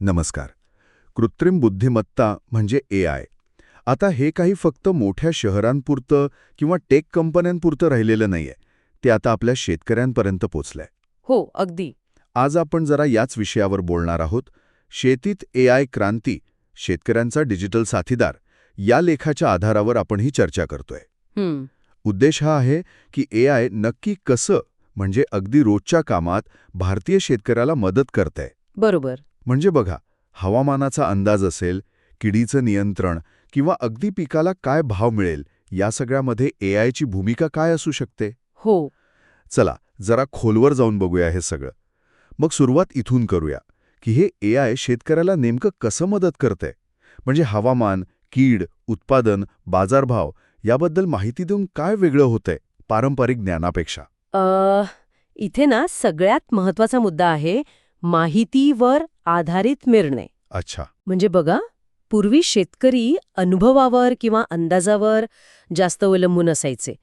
नमस्कार. कृत्रिम बुद्धिमत्ता म्हणजे ए आय. आता हे काही फक्त मोठ्या शहरांपुरतं किंवा टेक कंपन्यांपुरतं राहिलेलं नाहीये. ते आता आपल्या शेतकऱ्यांपर्यंत पोचलंय. हो अगदी. आज आपण जरा याच विषयावर बोलणार आहोत. शेतीत ए आय क्रांती शेतकऱ्यांचा डिजिटल साथीदार या लेखाच्या आधारावर आपण ही चर्चा करतोय. उद्देश हा आहे की ए आय नक्की कसं म्हणजे अगदी रोजच्या कामात भारतीय शेतकऱ्याला मदत करतंय. बरोबर. म्हणजे बघा हवामानाचा अंदाज असेल किडीचं नियंत्रण किंवा अगदी पिकाला काय भाव मिळेल या सगळ्यामध्ये ए आयची भूमिका काय असू शकते? हो. चला जरा खोलवर जाऊन बघूया हे सगळं. मग सुरुवात इथून करूया की हे ए आय शेतकऱ्याला नेमकं कसं मदत करतंय? म्हणजे हवामान कीड उत्पादन बाजारभाव याबद्दल माहिती देऊन काय वेगळं होतंय पारंपरिक ज्ञानापेक्षा? इथे ना सगळ्यात महत्त्वाचा मुद्दा आहे माहितीवर आधारित निर्णय. अच्छा. म्हणजे बघा पूर्वी शेतकरी अनुभवावर किंवा अंदाजावर जास्त अवलंबून असायचे.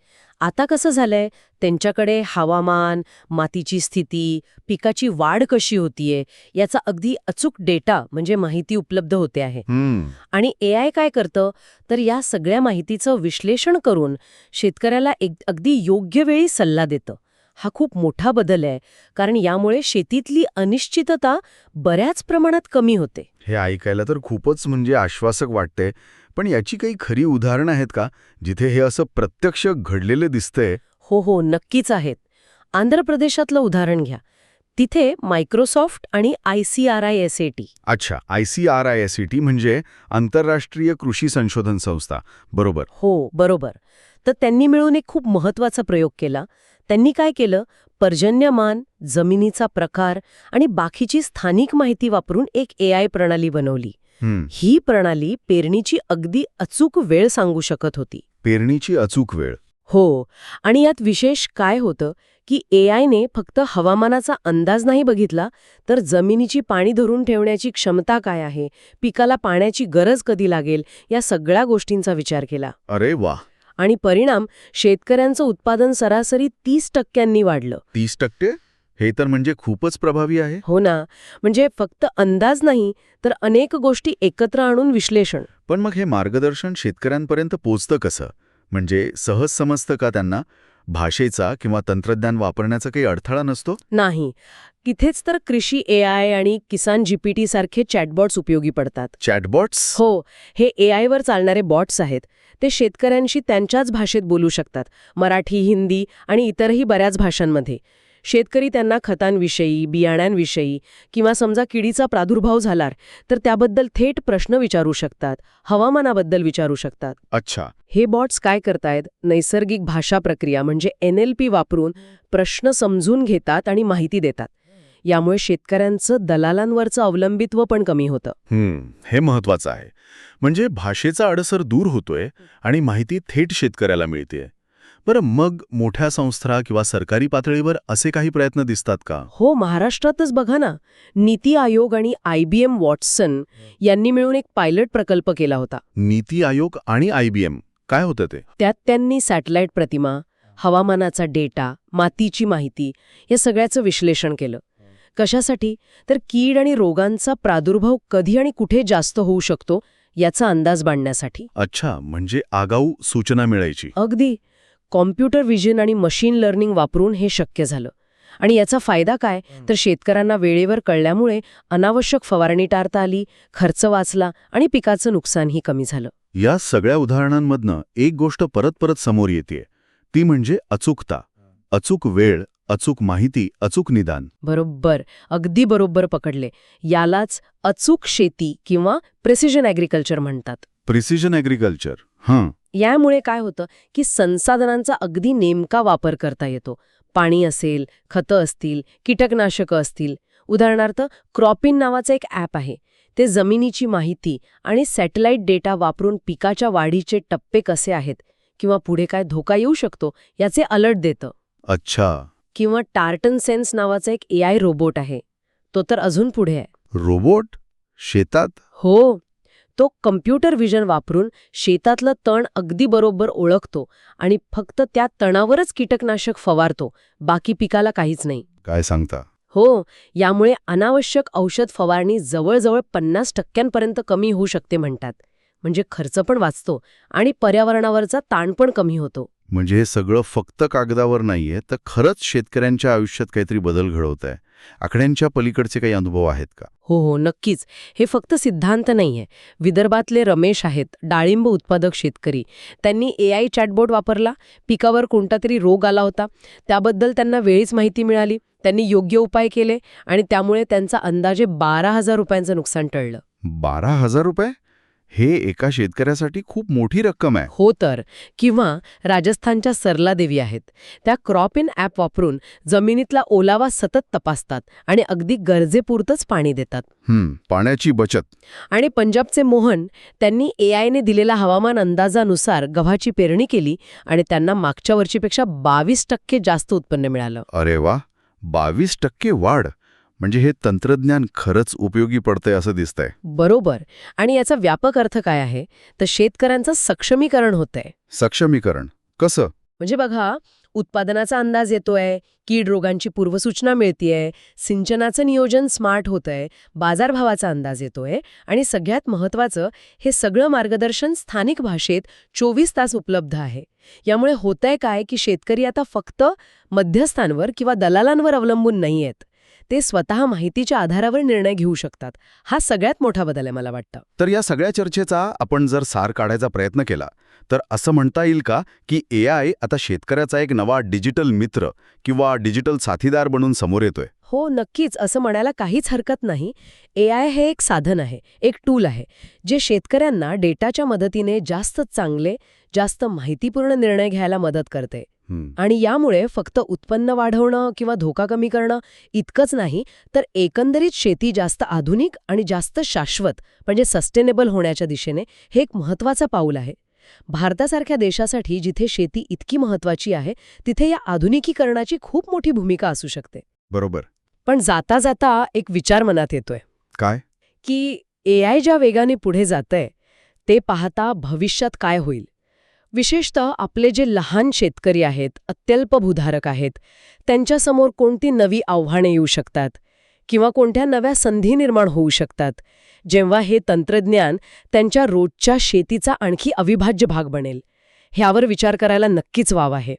आता कसं झालंय? त्यांच्याकडे हवामान मातीची स्थिती पिकाची वाढ कशी होतीये याचा अगदी अचूक डेटा म्हणजे माहिती उपलब्ध होते आहे. आणि ए आय काय करतं? तर या सगळ्या माहितीचं विश्लेषण करून शेतकऱ्याला एक अगदी योग्य वेळी सल्ला देतं. हा खूप मोठा बदल आहे. कारण यामुळे शेतीतली अनिश्चितता बऱ्याच प्रमाणात कमी होते. हे ऐकायला तर खूपच म्हणजे आश्वासक वाटते पण याची काही खरी उदाहरणं आहेत का? जिथे हे असं प्रत्यक्ष घडलेलं दिसतंय? हो हो नक्कीच आहेत. आंध्र प्रदेशातलं उदाहरण घ्या. तिथे मायक्रोसॉफ्ट आणि I C R I S A T. अच्छा I C R I S T म्हणजे आंतरराष्ट्रीय कृषी संशोधन संस्था. बरोबर. हो बरोबर. तर त्यांनी मिळून एक खूप महत्त्वाचा प्रयोग केला. त्यांनी काय केलं? पर्जन्यमान जमिनीचा प्रकार आणि बाकीची स्थानिक माहिती वापरून एक ए आय प्रणाली बनवली. ही प्रणाली पेरणीची अगदी अचूक वेळ सांगू शकत होती. पेरणीची अचूक वेळ. हो आणि यात विशेष काय होतं की ए आयने फक्त हवामानाचा अंदाज नाही बघितला तर जमिनीची पाणी धरून ठेवण्याची क्षमता काय आहे पिकाला पाण्याची गरज कधी लागेल या सगळ्या गोष्टींचा विचार केला. अरे वा आणि परिणाम शेतकऱ्यांचं उत्पादन सरासरी तीस टक्क्यांनी वाढलं. तीस टक्के? हे तर म्हणजे खूपच प्रभावी आहे. हो ना. म्हणजे फक्त अंदाज नाही तर अनेक गोष्टी एकत्र आणून विश्लेषण. पण मग हे मार्गदर्शन शेतकऱ्यांपर्यंत पोचतं कसं? म्हणजे सहज समजतं का त्यांना? भाषेचा किंवा तंत्रज्ञान वापरण्याचा काही अडथळा नसतो? नाही. तिथेच तर कृषी ए आय आणि किसान जीपीटी सारखे चॅटबॉट्स उपयोगी पडतात. चॅटबॉट्स? हो. हे ए आयवर चालणारे बॉट्स आहेत. ते शेतकऱ्यांशी त्यांच्याच भाषेत बोलू शकतात मराठी हिंदी आणि इतरही बऱ्याच भाषांमध्ये. शेतकरी त्यांना खतांविषयी बियाण्यांविषयी किंवा समजा किडीचा प्रादुर्भाव झाला तर त्याबद्दल थेट प्रश्न विचारू शकतात हवामानाबद्दल विचारू शकतात. अच्छा. हे बॉट्स काय करतायत? नैसर्गिक भाषा प्रक्रिया म्हणजे एन वापरून प्रश्न समजून घेतात आणि माहिती देतात. यामुळे शेतकऱ्यांचं दलालांवरचं अवलंबित्व पण कमी होतं. हम्म हे महत्वाचं आहे. म्हणजे भाषेचा अडसर दूर होतोय आणि माहिती थेट शेतकऱ्याला मिळतेय. बरं मग मोठ्या संस्था किंवा सरकारी पातळीवर असे काही प्रयत्न दिसतात का? हो महाराष्ट्रातच बघा ना. नीती आयोग आणि आय बी एम वॉटसन यांनी मिळून एक पायलट प्रकल्प केला होता. नीती आयोग आणि आयबीएम काय होतं ते? त्यात त्यांनी सॅटेलाइट प्रतिमा हवामानाचा डेटा मातीची माहिती या सगळ्याचं विश्लेषण केलं. कशासाठी? तर कीड आणि रोगांचा प्रादुर्भाव कधी आणि कुठे जास्त होऊ शकतो याचा अंदाज बांधण्यासाठी. अच्छा म्हणजे आगाऊ सूचना मिळायची. अगदी. कॉम्प्युटर विजन आणि मशीन लर्निंग वापरून हे शक्य झालं. आणि याचा फायदा काय? तर शेतकऱ्यांना वेळेवर कळल्यामुळे अनावश्यक फवारणी टाळता आली खर्च वाचला आणि पिकाचं नुकसानही कमी झालं. या सगळ्या उदाहरणांमधनं एक गोष्ट परत परत समोर येते ती म्हणजे अचूकता. अचूक वेळ अचूक माहिती अचूक निदान. बरोबर. अगदी बरोबर पकडले. यालाच अचूक शेती किंवा प्रेसिजन ॲग्रिकल्चर म्हणतात. प्रिसिजन ॲग्रिकल्चर हां. यामुळे काय होतं की संसाधनांचा अगदी नेमका वापर करता येतो. पाणी असेल खतं असतील कीटकनाशकं असतील. उदाहरणार्थ क्रॉपिन नावाचं एक ॲप आहे. ते जमिनीची माहिती आणि सॅटेलाइट डेटा वापरून पिकाच्या वाढीचे टप्पे कसे आहेत किंवा पुढे काय धोका येऊ शकतो याचे अलर्ट देतं. अच्छा. किंवा टार्टन सेन्स नावाचा एक ए आय रोबोट आहे. तो तर अजून पुढे आहे. रोबोट शेतात? हो. तो कम्प्युटर विजन वापरून शेतातलं तण अगदी बरोबर ओळखतो आणि फक्त त्या तणावरच कीटकनाशक फवारतो. बाकी पिकाला काहीच नाही. काय सांगता? हो. यामुळे अनावश्यक औषध फवारणी जवळजवळ पन्नास टक्क्यांपर्यंत कमी होऊ शकते म्हणतात. म्हणजे खर्च पण वाचतो आणि पर्यावरणावरचा ताण पण कमी होतो. म्हणजे हे सगळं फक्त कागदावर नाहीये तर खरंच शेतकऱ्यांच्या आयुष्यात काहीतरी बदल घडवत आहे आकड्यांच्या पलीकडचे काही अनुभव आहेत का? हो हो नक्कीच. हे फक्त सिद्धांत नाहीये. विदर्भातले रमेश आहेत डाळिंब उत्पादक शेतकरी. त्यांनी ए आय चॅटबोट वापरला पिकावर कोणता तरी रोग आला होता. त्याबद्दल त्यांना वेळीच माहिती मिळाली त्यांनी योग्य उपाय केले आणि त्यामुळे त्यांचा अंदाजे बारा हजार रुपयांचं नुकसान टळलं. बारा हजार रुपये? हे एका शेतकऱ्यासाठी खूप मोठी रक्कम आहे. हो तर. किंवा राजस्थानच्या सरला देवी आहेत. त्या क्रॉप इन ॲप वापरून जमिनीतला ओलावा सतत तपासतात आणि अगदी गरजेपुरतंच पाणी देतात. हं, पाण्याची बचत. आणि पंजाबचे मोहन त्यांनी ए आयने दिलेला हवामान अंदाजानुसार गव्हाची पेरणी केली आणि त्यांना मागच्या वर्षीपेक्षा बावीस टक्के जास्त उत्पन्न मिळालं. अरे वा बावीस टक्के वाढ. म्हणजे हे तंत्रज्ञान खरंच उपयोगी पडतंय असं दिसतंय. बरोबर. आणि याचा व्यापक अर्थ काय आहे? तर शेतकऱ्यांचं सक्षमीकरण होतंय. सक्षमीकरण. कसं? म्हणजे बघा उत्पादनाचा अंदाज येतोय कीड रोगांची पूर्वसूचना मिळतीये सिंचनाचं नियोजन स्मार्ट होतंय बाजारभावाचा अंदाज येतोय आणि सगळ्यात महत्त्वाचं हे सगळं मार्गदर्शन स्थानिक भाषेत चोवीस तास उपलब्ध आहे. यामुळे होतंय काय की शेतकरी आता फक्त मध्यस्थांवर किंवा दलालांवर अवलंबून नाहीयेत. ते स्वतः माहितीच्या आधारावर निर्णय घेऊ शकतात. हा सगळ्यात मोठा बदल आहे मला वाटतं. तर या सगळ्या चर्चेचा आपण जर सार काढायचा प्रयत्न केला तर असं म्हणता येईल का की ए आय आता शेतकऱ्याचा एक नवा डिजिटल मित्र किंवा डिजिटल साथीदार बनून समोर येतोय? हो नक्कीच. असं म्हणायला काहीच हरकत नाही. ए आय हे एक साधन आहे एक टूल आहे जे शेतकऱ्यांना डेटाच्या मदतीने जास्त चांगले जास्त माहितीपूर्ण निर्णय घ्यायला मदत करते. आणि यामुळे फक्त उत्पन्न वाढवणं किंवा धोका कमी करणं इतकंच नाही तर एकंदरीत शेती जास्त आधुनिक आणि जास्त शाश्वत म्हणजे सस्टेनेबल होण्याच्या दिशेने हे एक महत्त्वाचं पाऊल आहे. भारतासारख्या देशासाठी जिथे शेती इतकी महत्त्वाची आहे तिथे या आधुनिकीकरणाची खूप मोठी भूमिका असू शकते. बरोबर. पण जाता जाता एक विचार मनात येतोय. काय? की ए आय ज्या वेगाने पुढे जातंय ते पाहता भविष्यात काय होईल? विशेषतः आपले जे लहान शेतकरी आहेत अत्यल्प भूधारक आहेत त्यांच्यासमोर कोणती नवी आव्हाने येऊ शकतात किंवा कोणत्या नव्या संधी निर्माण होऊ शकतात जेव्हा हे तंत्रज्ञान त्यांच्या रोजच्या शेतीचा आणखी अविभाज्य भाग बनेल ह्यावर विचार करायला नक्कीच वाव आहे.